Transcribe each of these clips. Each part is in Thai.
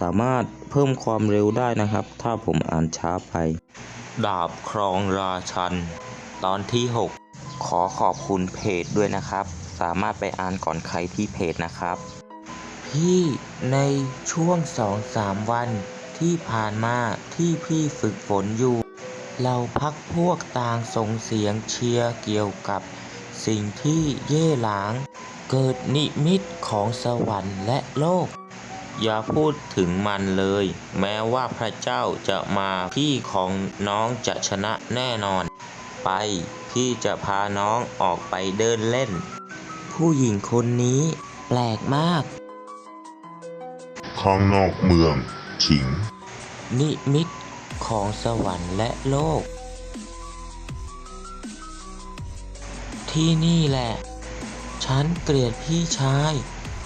สามารถเพิ่มความเร็วได้นะครับ ถ้าผมอ่านช้าไป ดาบครองราชัน ตอนที่ 6 ขอขอบคุณเพจด้วยนะครับ สามารถไปอ่านก่อนใครที่เพจนะครับ พี่ในช่วงสองสามวันที่ผ่านมาที่พี่ฝึกฝนอยู่ เราพักพวกต่างส่งเสียงเชียร์เกี่ยวกับสิ่งที่เย่หลาง เกิดนิมิตของสวรรค์และโลก อย่าพูดถึงมันเลย แม้ว่าพระเจ้าจะมาพี่ของน้องจะชนะแน่นอน ไปพี่จะพาน้องออกไปเดินเล่น ผู้หญิงคนนี้แปลกมาก ข้างนอกเมืองฉิง นิมิตของสวรรค์และโลก ที่นี่แหละ ฉันเกลียดพี่ชาย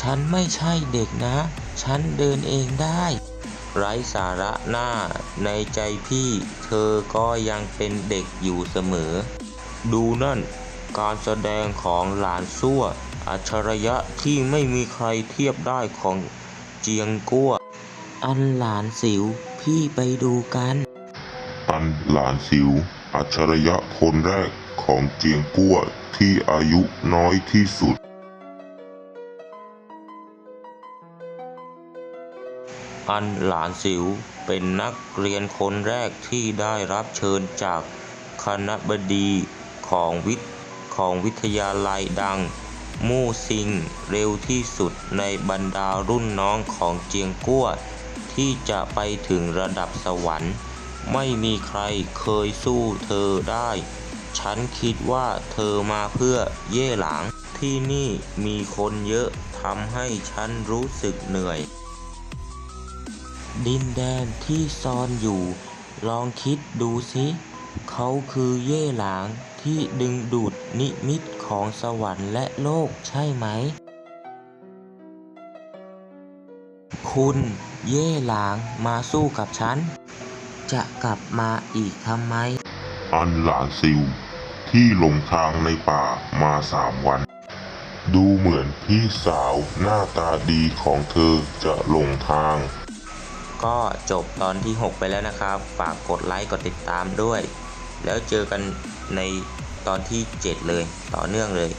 ฉันไม่ใช่เด็กนะ ฉันเดินเองได้ ไร้สาระหน้าในใจพี่เธอก็ยังเป็นเด็กอยู่เสมอ ดูนั่น การแสดงของหลานซั่ว อัจฉริยะที่ไม่มีใครเทียบได้ของเจียงกั้ว อันหลานสิวพี่ไปดูกัน อันหลานสิว อัจฉริยะคนแรกของเจียงกั้วที่อายุน้อยที่สุด อันหลานสิวเป็นนักเรียนคนแรกที่ได้รับเชิญจากคณบดีของวิทย์ของวิทยาลัยดัง มู่ซิงเร็วที่สุดในบรรดารุ่นน้องของเจียงกั้ว ที่จะไปถึงระดับสวรรค์ ไม่มีใครเคยสู้เธอได้ ฉันคิดว่าเธอมาเพื่อเย่หลางที่นี่มีคนเยอะทำให้ฉันรู้สึกเหนื่อย ดินแดนที่ซ่อนอยู่ ลองคิดดูสิเขาคือเย่หลางที่ดึงดูดนิมิตของสวรรค์และโลกใช่ไหม คุณเย่หลางมาสู้กับฉัน จะกลับมาอีกทำไม อันหลานซิว ที่หลงทางในป่ามาสามวัน ดูเหมือนพี่สาวหน้าตาดีของเธอจะหลงทาง ก็จบตอนที่ 6 ไปแล้วนะครับ ฝากกดไลค์กดติดตามด้วย แล้วเจอกันในตอนที่ 7 เลย ต่อเนื่องเลย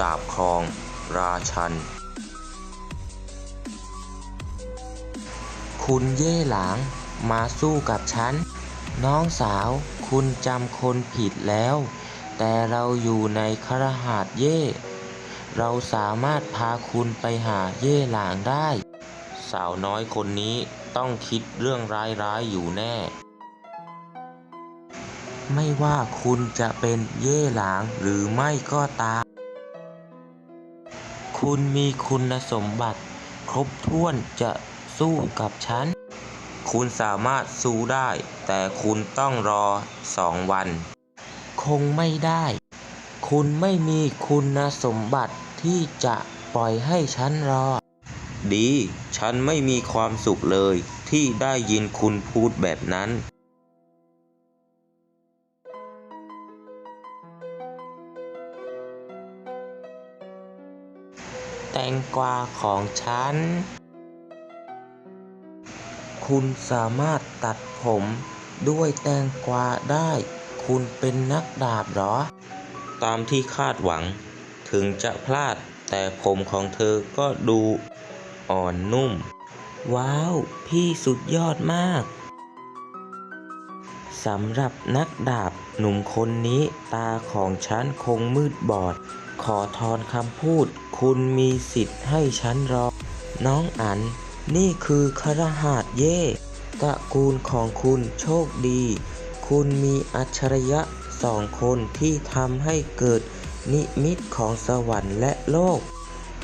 ดาบครอง ราชัน คุณเย่หลางมาสู้กับฉัน น้องสาวคุณจำคนผิดแล้ว แต่เราอยู่ในครหาสน์เย่ เราสามารถพาคุณไปหาเย่หลางได้ สาวน้อยคนนี้ ต้องคิดเรื่องร้ายๆอยู่แน่ ไม่ว่าคุณจะเป็นเย่หลางหรือไม่ก็ตาม คุณมีคุณสมบัติ ครบถ้วนจะสู้กับฉัน คุณสามารถสู้ได้ แต่คุณต้องรอสองวัน คงไม่ได้ คุณไม่มีคุณสมบัติที่จะปล่อยให้ฉันรอ ดี ฉันไม่มีความสุขเลยที่ได้ยินคุณพูดแบบนั้น แตงกวาของฉัน คุณสามารถตัดผมด้วยแตงกวาได้ คุณเป็นนักดาบเหรอ ตามที่คาดหวัง ถึงจะพลาดแต่ผมของเธอก็ดู อ่อนนุ่ม ว้าว พี่สุดยอดมากสำหรับนักดาบหนุ่มคนนี้ตาของฉันคงมืดบอด ขอทอนคำพูด คุณมีสิทธิ์ให้ฉันรอ น้องอัน นี่คือครหาสน์เย่ตระกูลของคุณโชคดี คุณมีอัจฉริยะสองคนที่ทำให้เกิดนิมิตของสวรรค์และโลก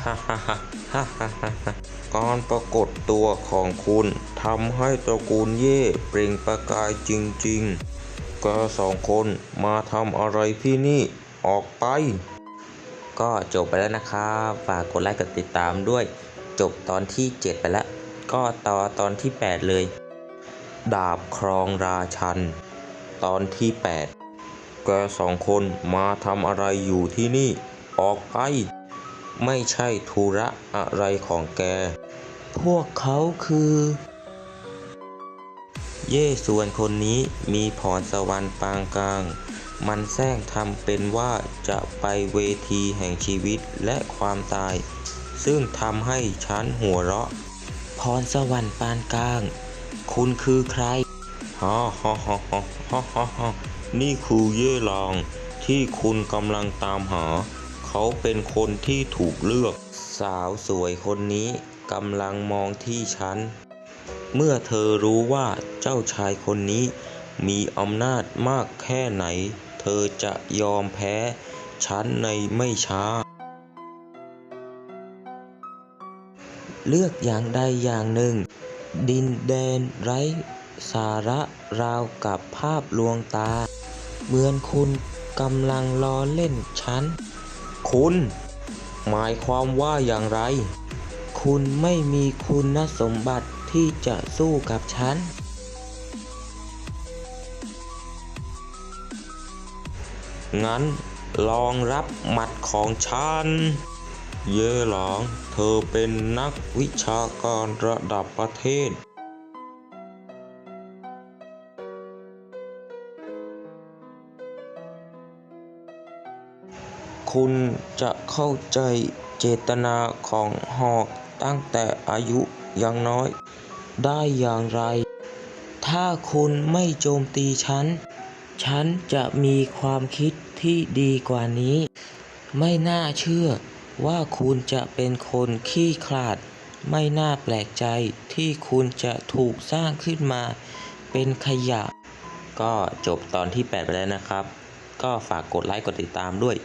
ฮ่าฮ่าฮ่า ฮ่าฮ่าฮ่าการปรากฏตัวของคุณทำให้ตระกูลเย่เปล่งประกายจริงๆแกสองคนมาทำอะไรที่นี่ออกไป ก็จบไปแล้วนะครับ ฝากกดไลค์กดติดตามด้วย จบตอนที่ 7 ไปแล้ว ก็ต่อตอนที่ 8 เลย ดาบครองราชัน ตอนที่ 8แกสองคนมาทำอะไรอยู่ที่นี่ออกไป ไม่ใช่ธุระอะไรของแก พวกเขาคือ เย่ส่วนคนนี้มีพรสวรรค์ปานกลาง มันแซงทำเป็นว่าจะไปเวทีแห่งชีวิตและความตาย ซึ่งทำให้ฉันหัวเราะ พรสวรรค์ปานกลาง คุณคือใครฮ่าฮ่าฮ่าฮ่าฮ่าฮ่าฮ่านี่คือเย่ลางที่คุณกำลังตามหา เขาเป็นคนที่ถูกเลือก สาวสวยคนนี้กำลังมองที่ฉัน เมื่อเธอรู้ว่าเจ้าชายคนนี้มีอำนาจมากแค่ไหน เธอจะยอมแพ้ฉันในไม่ช้า เลือกอย่างใดอย่างหนึ่ง ดินแดนไร้สาระราวกับภาพลวงตา เหมือนคุณกำลังล้อเล่นฉัน คุณ หมายความว่าอย่างไร คุณไม่มีคุณสมบัติที่จะสู้กับฉัน งั้นลองรับหมัดของฉัน เย่หลางเธอเป็นนักวิชาการระดับประเทศ คุณจะเข้าใจเจตนาของหอกตั้งแต่อายุยังน้อย ได้อย่างไร ถ้าคุณไม่โจมตีฉัน ฉันจะมีความคิดที่ดีกว่านี้ ไม่น่าเชื่อว่าคุณจะเป็นคนขี้ขลาด ไม่น่าแปลกใจที่คุณจะถูกสร้างขึ้นมาเป็นขยะ ก็จบตอนที่ 8 ไปแล้วนะครับ ก็ฝากกดไลค์กดติดตามด้วย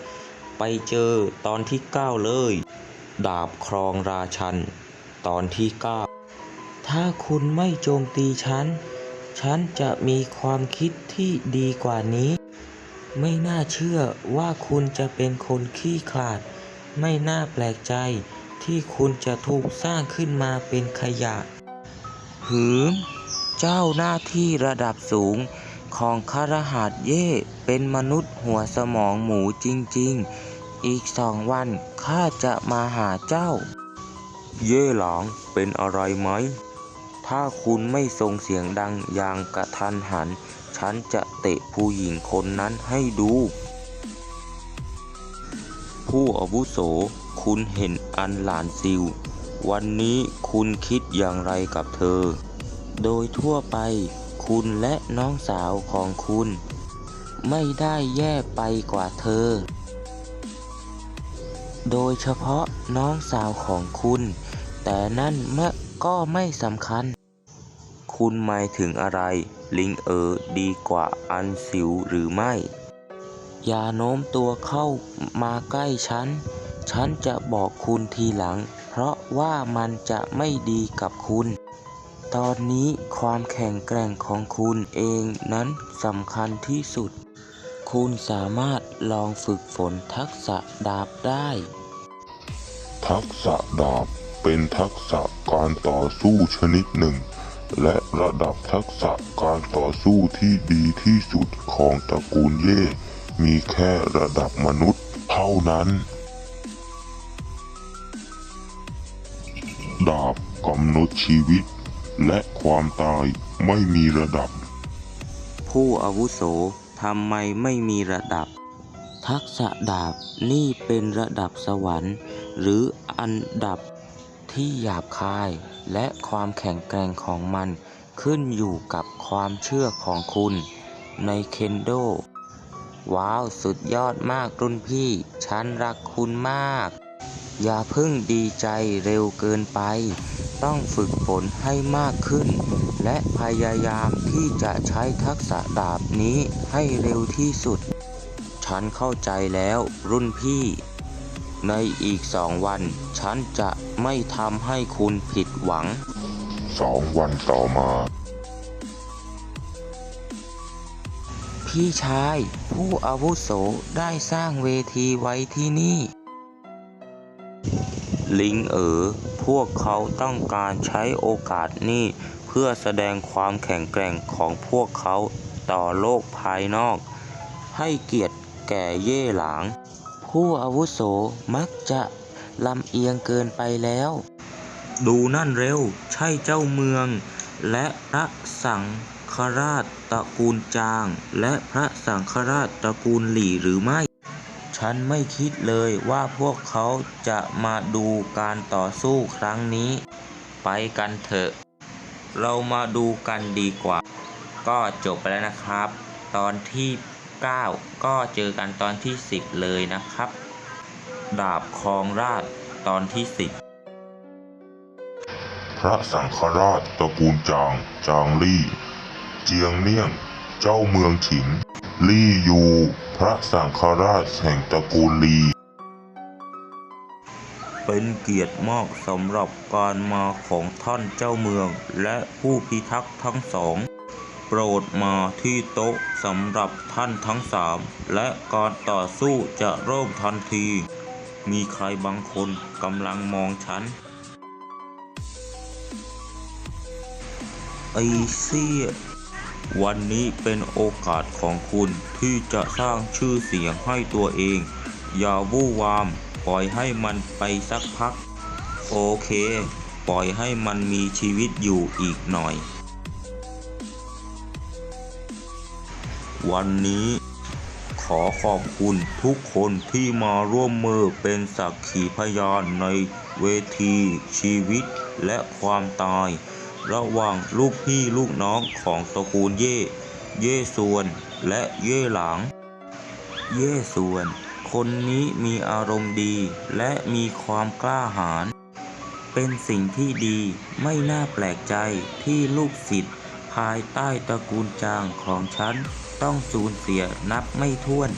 ไปเจอตอนที่ 9 เลย ดาบครองราชัน ตอนที่ 9 ถ้าคุณไม่โจมตีฉัน ฉันจะมีความคิดที่ดีกว่านี้ ไม่น่าเชื่อว่าคุณจะเป็นคนขี้ขลาด ไม่น่าแปลกใจที่คุณจะถูกสร้างขึ้นมาเป็นขยะ หืม เจ้าหน้าที่ระดับสูงของคารหัสเย่เป็นมนุษย์หัวสมองหมูจริง ๆ อีกสองวันข้าจะมาหาเจ้า เย่หลางเป็นอะไรไหม ถ้าคุณไม่ส่งเสียงดังอย่างกระทันหัน ฉันจะเตะผู้หญิงคนนั้นให้ดู ผู้อาวุโสคุณเห็นอันหลานซิว วันนี้คุณคิดอย่างไรกับเธอ โดยทั่วไปคุณและน้องสาวของคุณ ไม่ได้แย่ไปกว่าเธอ โดยเฉพาะน้องสาวของคุณ แต่นั่นเมื่อก็ไม่สำคัญ คุณหมายถึงอะไร ลิงเออดีกว่าอันสิวหรือไม่ อย่าโน้มตัวเข้ามาใกล้ฉัน ฉันจะบอกคุณทีหลัง เพราะว่ามันจะไม่ดีกับคุณ ตอนนี้ความแข็งแกร่งของคุณเองนั้นสำคัญที่สุด คุณสามารถลองฝึกฝนทักษะดาบได้ ทักษะดาบเป็นทักษะการต่อสู้ชนิดหนึ่ง และระดับทักษะการต่อสู้ที่ดีที่สุดของตระกูลเย่ มีแค่ระดับมนุษย์เท่านั้น ดาบกำหนดชีวิต และความตายไม่มีระดับ ผู้อาวุโส ทำไมไม่มีระดับ ทักษะดาบนี่เป็นระดับสวรรค์ หรืออันดับที่หยาบคายและความแข็งแกร่งของมันขึ้นอยู่กับความเชื่อของคุณในเคนโด ว้าว สุดยอดมากรุ่นพี่ ฉันรักคุณมาก อย่าเพิ่งดีใจเร็วเกินไป ต้องฝึกฝนให้มากขึ้น และพยายามที่จะใช้ทักษะดาบนี้ให้เร็วที่สุด ฉันเข้าใจแล้วรุ่นพี่ ในอีกสองวัน ฉันจะไม่ทำให้คุณผิดหวัง สองวันต่อมา พี่ชายผู้อาวุโสได้สร้างเวทีไว้ที่นี่ ลิงเอ๋อพวกเขาต้องการใช้โอกาสนี้เพื่อแสดงความแข็งแกร่งของพวกเขาต่อโลกภายนอก ให้เกียรติแก่เย่หลาง ผู้อาวุโสมักจะลำเอียงเกินไปแล้ว ดูนั่นเร็ว ใช่เจ้าเมือง และพระสังฆราชตระกูลจาง และพระสังฆราชตระกูลหลี่หรือไม่ ฉันไม่คิดเลยว่าพวกเขาจะมาดูการต่อสู้ครั้งนี้ ไปกันเถอะ เรามาดูกันดีกว่า ก็จบไปแล้วนะครับ ตอนที่ 9 ก็เจอกันตอนที่ 10 เลยนะครับ ดาบคองราชตอนที่ 10 พระสังฆราชตระกูลจาง จางลี่ เจียงเนี่ยง เจ้าเมืองฉิง ลี่ยู พระสังฆราชแห่งตระกูลลี เป็นเกียรติมากสำหรับการมาของท่านเจ้าเมือง และผู้พิทักษ์ทั้งสอง โปรดมาที่โต๊ะสำหรับท่านทั้งสาม และการต่อสู้จะเริ่มทันที มีใครบางคนกำลังมองฉัน ไอเสียวันนี้เป็นโอกาสของคุณที่จะสร้างชื่อเสียงให้ตัวเอง อย่าวู่วาม ปล่อยให้มันไปสักพัก โอเค ปล่อยให้มันมีชีวิตอยู่อีกหน่อย วันนี้ขอขอบคุณทุกคนที่มาร่วมมือเป็นสักขีพยานในเวทีชีวิตและความตาย ระหว่างลูกพี่ลูกน้องของตระกูลเย่ เย่ส่วนและเย่หลางเย่ส่วน คนนี้มีอารมณ์ดีและมีความกล้าหาญ เป็นสิ่งที่ดีไม่น่าแปลกใจที่ลูกศิษย์ภายใต้ตระกูลจางของฉัน ต้องสูญเสียนับไม่ถ้วน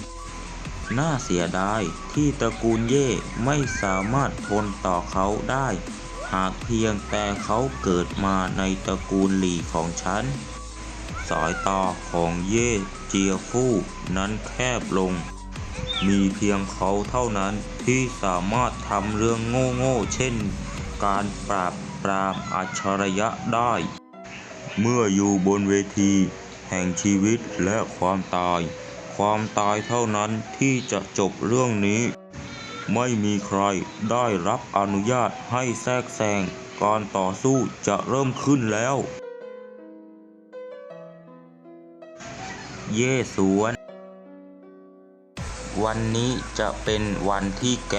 น่าเสียดายที่ตระกูลเย่ไม่สามารถทนต่อเขาได้ หากเพียงแต่เขาเกิดมาในตระกูลหลี่ของฉัน สายตาของเย่เจียฟู่นั้นแคบลง มีเพียงเขาเท่านั้นที่สามารถทำเรื่องโง่ๆเช่น การปราบปรามอัจฉริยะได้ เมื่ออยู่บนเวที แห่งชีวิตและความตาย ความตายเท่านั้นที่จะจบเรื่องนี้ ไม่มีใครได้รับอนุญาตให้แทรกแซงการต่อสู้จะเริ่มขึ้นแล้ว เย่สวน วันนี้จะเป็นวันที่แก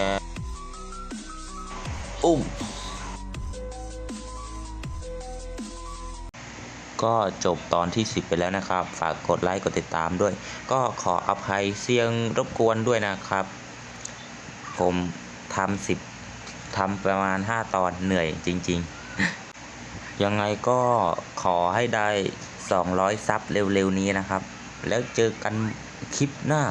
อุ้ม ก็จบตอนที่ 10 ไปแล้วนะครับ ฝากกดไลค์กดติดตามด้วย ก็ขออภัยเสียงรบกวนด้วยนะครับ ผมทำสิบทำประมาณ 5 ตอนเหนื่อยจริง ๆ ยังไงก็ขอให้ได้ 200 ซับเร็ว ๆ นี้นะครับ แล้วเจอกันคลิปหน้า